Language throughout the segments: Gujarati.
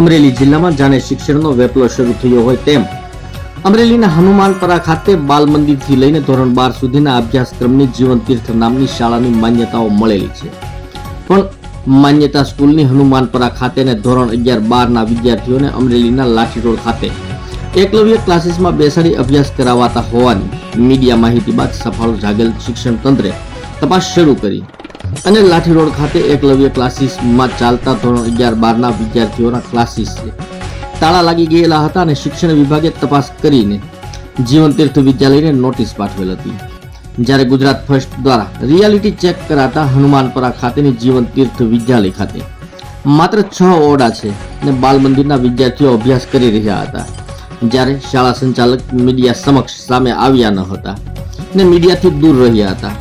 અમરેલી જિલ્લામાં જાણે શિક્ષણનો વેપલો શરૂ થયો હોય તેમ. અમરેલીના હનુમાનપરા ખાતે બાલ મંદિરથી લઈને ધોરણ બાર સુધીના અભ્યાસક્રમની જીવન તીર્થ નામની શાળાની માન્યતાઓ મળેલી છે. પણ માન્યતા સ્કૂલની હનુમાનપરા ખાતે અને ધોરણ અગિયાર બારના વિદ્યાર્થીઓને અમરેલીના લાઠી રોડ ખાતે એકલવ્ય ક્લાસીસમાં બેસાડી અભ્યાસ કરાવાતા હોવાની મીડિયા માહિતી બાદ સફાળો જાગેલ શિક્ષણ તંત્રે તપાસ શરૂ કરી. અને લાઠી રોડ ખાતે એકલવ્ય ક્લાસીસમાં ચાલતા ધોરણ અગિયાર બારના વિદ્યાર્થીઓના ક્લાસીસ તાળા લાગી ગયેલા હતા અને શિક્ષણ વિભાગે તપાસ કરીને જીવન તીર્થ વિદ્યાલયને નોટિસ પાઠવેલ હતી. જ્યારે ગુજરાત ફર્સ્ટ દ્વારા રિયાલિટી ચેક કરાતા હનુમાનપરા ખાતેની જીવન તીર્થ વિદ્યાલય ખાતે માત્ર છ ઓરડા છે અને બાલ મંદિરના વિદ્યાર્થીઓ અભ્યાસ કરી રહ્યા હતા. જ્યારે શાળા સંચાલક મીડિયા સમક્ષ સામે આવ્યા ન હતા ને મીડિયાથી દૂર રહ્યા હતા.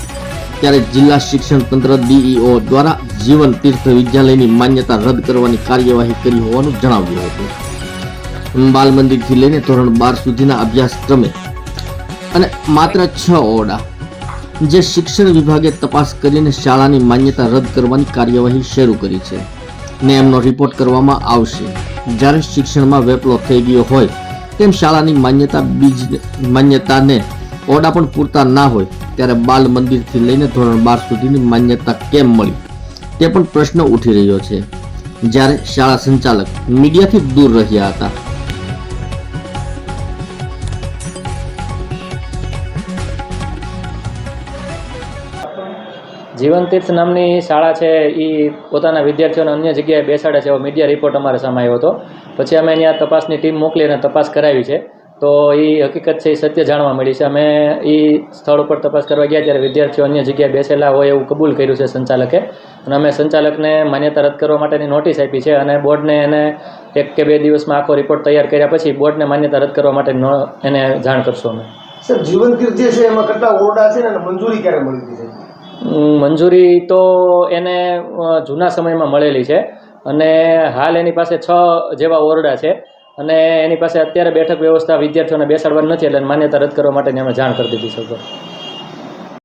ત્યારે જિલ્લા શિક્ષણ તંત્ર ડીઈઓ દ્વારા જીવન તીર્થ વિદ્યાલયની માન્યતા રદ કરવાની કાર્યવાહી કરી હોવાનું જણાવ્યું હતું. બાલ મંદિરથી લઈને ધોરણ બાર સુધીના અભ્યાસક્રમે અને માત્ર છ ઓરડા, જે શિક્ષણ વિભાગે તપાસ કરીને શાળાની માન્યતા રદ કરવાની કાર્યવાહી શરૂ કરી છે ને એમનો રિપોર્ટ કરવામાં આવશે. જ્યારે શિક્ષણમાં વેપલો થઈ ગયો હોય, તેમ શાળાની માન્યતા બીજ માન્યતાને ઓરડા પણ પૂરતા ના હોય ત્યારે બાલ મંદિરથી લઈને ધોરણ બાર સુધીની માન્યતા કેમ મળી? તે પણ પ્રશ્ન ઉઠી રહ્યો છે. જ્યારે શાળા સંચાલક મીડિયાથી દૂર રહ્યા હતા. જીવન તીર્થ નામની શાળા છે એ પોતાના વિદ્યાર્થીઓને અન્ય જગ્યાએ બેસાડે છે એવો મીડિયા રિપોર્ટ અમારે સામે હતો. પછી અમે ત્યાં તપાસની ટીમ મોકલી અને તપાસ કરાવી છે. તો એ હકીકત છે એ સત્ય જાણવા મળી છે. અમે એ સ્થળ ઉપર તપાસ કરવા ગયા ત્યારે વિદ્યાર્થીઓ અન્ય જગ્યાએ બેસેલા હોય એવું કબૂલ કર્યું છે સંચાલકે. અને અમે સંચાલકને માન્યતા રદ કરવા માટેની નોટિસ આપી છે અને બોર્ડને એને એક કે બે દિવસમાં આખો રિપોર્ટ તૈયાર કર્યા પછી બોર્ડને માન્યતા રદ કરવા માટે એને જાણ કરશું અમે. સર જીવન જે છે એમાં કેટલા ઓરડા છે ને અને મંજૂરી ક્યારે મળી હતી? મંજૂરી તો એને જૂના સમયમાં મળેલી છે. અને હાલ એની પાસે છ જેવા ઓરડા છે. અને એની પાસે અત્યારે બેઠક વ્યવસ્થા વિદ્યાર્થીઓને બેસાડવાની નથી, એટલે માન્યતા રદ કરવા માટેની અમે જાણ કરી દીધી છે